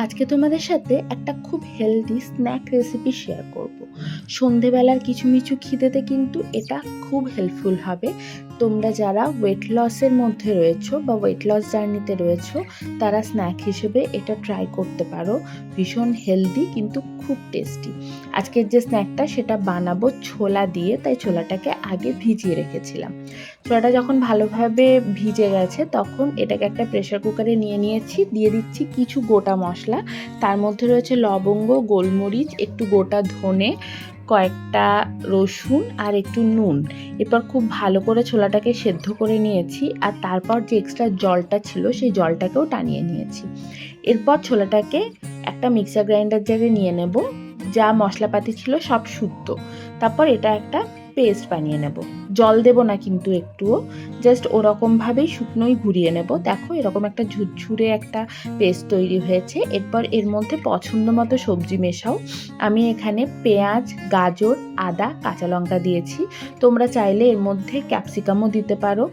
আজকে তোমাদের সাথে একটা খুব হেলদি স্ন্যাক রেসিপি শেয়ার করব। সন্ধেবেলার কিছু মিছু খিদেতে কিন্তু এটা খুব হেল্পফুল হবে তোমরা যারা ওয়েট লসের মধ্যে রয়েছো বা ওয়েট লস জার্নিতে রয়েছো, তারা স্ন্যাক হিসেবে এটা ট্রাই করতে পারো। ভীষণ হেলদি কিন্তু খুব টেস্টি আজকের যে স্ন্যাকটা সেটা বানাবো ছোলা দিয়ে, তাই ছোলাটাকে আগে ভিজিয়ে রেখেছিলাম। ছোলাটা যখন ভালোভাবে ভিজে গেছে, তখন এটাকে একটা প্রেশার কুকারে নিয়ে নিয়েছি, দিয়ে দিচ্ছি কিছু গোটা মশলা। তার মধ্যে রয়েছে লবঙ্গ, গোলমরিচ, একটু গোটা ধনে কয়েকটা রসুন আর একটু নুন। এরপর খুব ভালো করে ছোলাটাকে সেদ্ধ করে নিয়েছি আর তারপর যে এক্সট্রা জলটা ছিল সেই জলটাকেও টানিয়ে নিয়েছি। এরপর ছোলাটাকে একটা মিক্সার গ্রাইন্ডার জারে নিয়ে নেব, যা মশলাপাতি ছিল সব শুদ্ধ তারপর এটা একটা পেস্ট বানিয়ে নেব। জল দেব না কিন্তু একটুও জাস্ট ওরকমভাবেই শুকনোই ঘুরিয়ে নেব। দেখো এরকম একটা ঝুরঝুরে একটা পেস্ট তৈরি হয়েছে। এরপর এর মধ্যে পছন্দ মতো সবজি মেশাও। আমি এখানে পেঁয়াজ, গাজর, আদা, কাঁচা লঙ্কা দিয়েছি। তোমরা চাইলে এর মধ্যে ক্যাপসিকামও দিতে পারো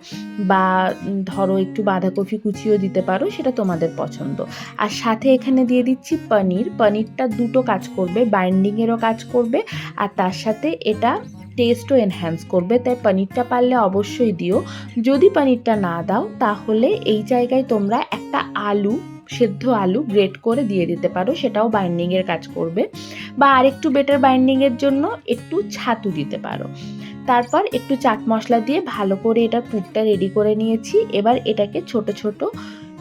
বা ধরো একটু বাঁধাকপি কুচিও দিতে পারো, সেটা তোমাদের পছন্দ। আর সাথে এখানে দিয়ে দিচ্ছি পনির। পনিরটা দুটো কাজ করবে বাইন্ডিংয়েরও কাজ করবে। আর তার সাথে এটা টেস্টও এনহ্যান্স করবে, তাই পনিরটা পারলে অবশ্যই দিও। যদি পনিরটা না দাও, তাহলে এই জায়গায় তোমরা একটা আলু, সেদ্ধ আলু গ্রেট করে দিয়ে দিতে পারো, সেটাও বাইন্ডিংয়ের কাজ করবে। বা আরেকটু বেটার বাইন্ডিংয়ের জন্য একটু ছাতু দিতে পারো। তারপর একটু চাট মশলা দিয়ে ভালো করে এটার পুরটা রেডি করে নিয়েছি। এবার এটাকে ছোট ছোট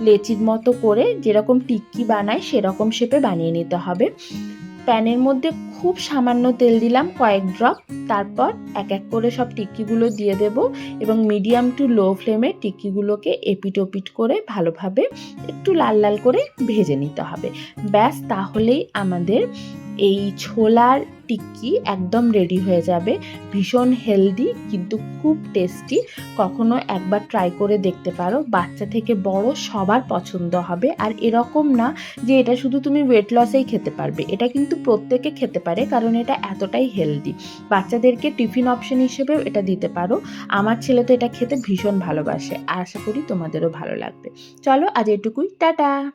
লেচির মতো করে যেরকম টিক্কি বানায়, সেরকম শেপে বানিয়ে নিতে হবে। প্যানের মধ্যে খুব সামান্য তেল দিলাম কয়েক ড্রপ। তারপর এক এক করে সব টিক্কিগুলো দিয়ে দেব এবং মিডিয়াম টু লো ফ্লেমে টিক্কিগুলোকে এপিট ওপিট করে ভালোভাবে একটু লাল লাল করে ভেজে নিতে হবে। ব্যাস, তাহলেই আমাদের এই ছোলার টিক্কি একদম রেডি হয়ে যাবে। ভীষণ হেলদি কিন্তু খুব টেস্টি কখনো একবার ট্রাই করে দেখতে পারো। বাচ্চা থেকে বড় সবার পছন্দ হবে। আর এরকম না যে এটা শুধু তুমি ওয়েট লসেই খেতে পারবে। এটা কিন্তু প্রত্যেকে খেতে পারে কারণ এটা এতটাই হেলদি বাচ্চাদেরকে টিফিন অপশন হিসেবেও এটা দিতে পারো। আমার ছেলে তো এটা খেতে ভীষণ ভালোবাসে। আশা করি তোমাদেরও ভালো লাগবে। চলো আজ এটুকুই। টাটা!